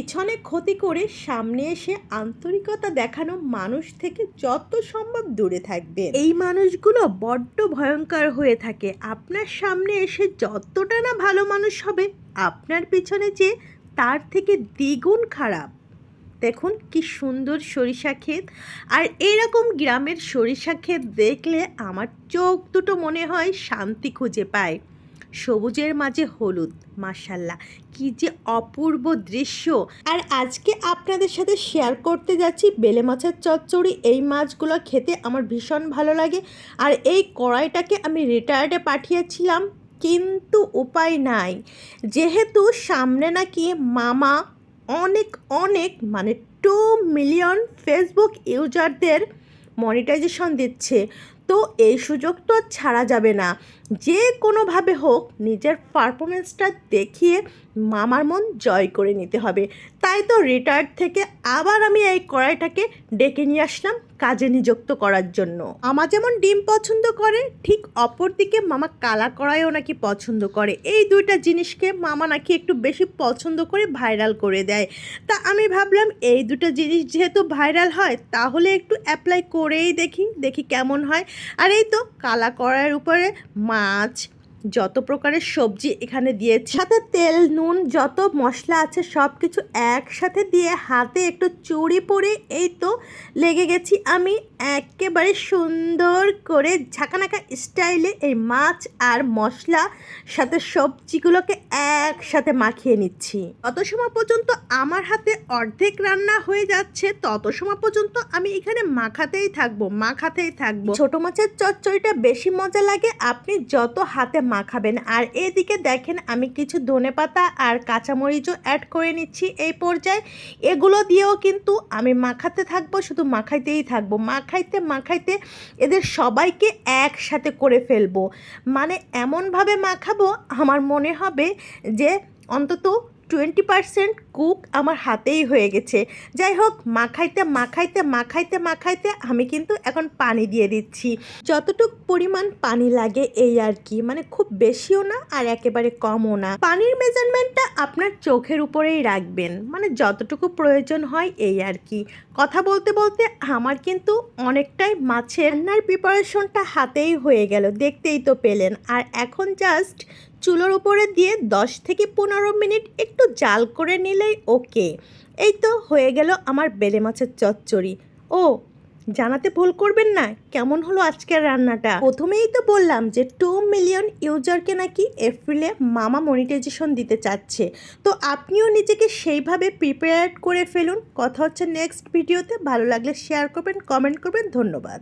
পিছনে ক্ষতি করে সামনে এসে আন্তরিকতা দেখানো মানুষ থেকে যত সম্ভব দূরে থাকবে এই মানুষগুলো বড্ড ভয়ঙ্কর হয়ে থাকে। আপনার সামনে এসে যতটা না ভালো মানুষ হবে, আপনার পিছনে যে তার থেকে দ্বিগুণ খারাপ। দেখুন কি সুন্দর সরিষা ক্ষেত। আর এরকম গ্রামের সরিষা ক্ষেত দেখলে আমার চোখ দুটো মনে হয় শান্তি খুঁজে পায়। সবুজের মাঝে হলুদ মাসাল্লাহ কি যে অপূর্ব দৃশ্য। আর আজকে আপনাদের সাথে শেয়ার করতে যাচ্ছি বেলে মাছের চচ্চড়ি। এই মাছগুলো খেতে আমার ভীষণ ভালো লাগে। আর এই কড়াইটাকে আমি রিটায়ার্ডে পাঠিয়েছিলাম, কিন্তু উপায় নাই। যেহেতু সামনে নাকি মামা অনেক অনেক মানে টু মিলিয়ন ফেসবুক ইউজারদের মনিটাইজেশন দিচ্ছে তো এই সুযোগ তো ছাড়া যাবে না। যে কোনোভাবে হোক, নিজের পারফরমেন্সটা দেখিয়ে মামার মন জয় করে নিতে হবে। তাই তো রিটায়ার্ড থেকে আবার আমি এই কড়াইটাকে ডেকে নিয়ে আসলাম কাজে নিযুক্ত করার জন্য। আমা যেমন ডিম পছন্দ করে, ঠিক অপরদিকে মামা কালা কড়াইও নাকি পছন্দ করে। এই দুইটা জিনিসকে মামা নাকি একটু বেশি পছন্দ করে ভাইরাল করে দেয়। তা আমি ভাবলাম এই দুটো জিনিস যেহেতু ভাইরাল হয়, তাহলে একটু অ্যাপ্লাই করেই দেখি দেখি কেমন হয়। আর এই তো কালা কড়াইয়ের উপরে মাছ, যত প্রকারের সবজি এখানে দিয়েছি। সাথে তেল, নুন, যত মশলা আছে সব কিছু একসাথে দিয়ে হাতে একটু চুড়ি পরে এই তো লেগে গেছি আমি। একেবারে সুন্দর করে ঝাঁকানাকা স্টাইলে এই মাছ আর মশলা সাথে সবজিগুলোকে একসাথে মাখিয়ে নিচ্ছি। তত সময় পর্যন্ত আমার হাতে অর্ধেক রান্না হয়ে যাচ্ছে, তত সময় পর্যন্ত আমি এখানে মাখাতেই থাকব মাখাতেই থাকব। ছোট মাছের চচ্চড়িটা বেশি মজা লাগে, আপনি যত হাতে মাখাবেন। আর এদিকে দেখেন, আমি কিছু ধনে পাতা আর কাঁচামরিচও অ্যাড করে নিচ্ছি এই পর্যায়ে। এগুলো দিয়েও কিন্তু আমি মাখাতে থাকব, শুধু মাখাইতেই থাকব। মাখাইতে মাখাইতে এদের সবাইকে একসাথে করে ফেলব। মানে এমনভাবে মাখাবো, আমার মনে হবে যে অন্তত টোয়েন্টি পারসেন্ট কুক আমার হাতেই হয়ে গেছে। যাই হোক, মাখাইতে মাখাইতে মাখাইতে মাখাইতে আমি কিন্তু এখন পানি দিয়ে দিচ্ছি। যতটুক পরিমাণ পানি লাগে এই আর কি মানে খুব বেশিও না আর একেবারে কমও না। পানির মেজারমেন্টটা আপনার চোখের উপরেই রাখবেন মানে যতটুকু প্রয়োজন হয় এই আর কি। কথা বলতে বলতে আমার কিন্তু অনেকটাই মাছের রান্নার প্রিপারেশনটা হাতেই হয়ে গেল, দেখতেই তো পেলেন। আর এখন জাস্ট চুলোর উপরে দিয়ে দশ থেকে পনেরো মিনিট জাল করে নিলেই ওকে। এই তো হয়ে গেল আমার বেলে মাছের চচ্চড়ি। ও, জানাতে ভুল করবেন না, কেমন হলো আজকের রান্নাটা? প্রথমেই তো বললাম যে টু মিলিয়ন ইউজারকে নাকি এপ্রিলে মামা মনিটাইজেশন দিতে চাচ্ছে। তো আপনিও নিজেকে সেইভাবে প্রিপেয়ার করে ফেলুন। কথা হচ্ছে নেক্সট ভিডিওতে। ভালো লাগলে শেয়ার করবেন, কমেন্ট করবেন। ধন্যবাদ।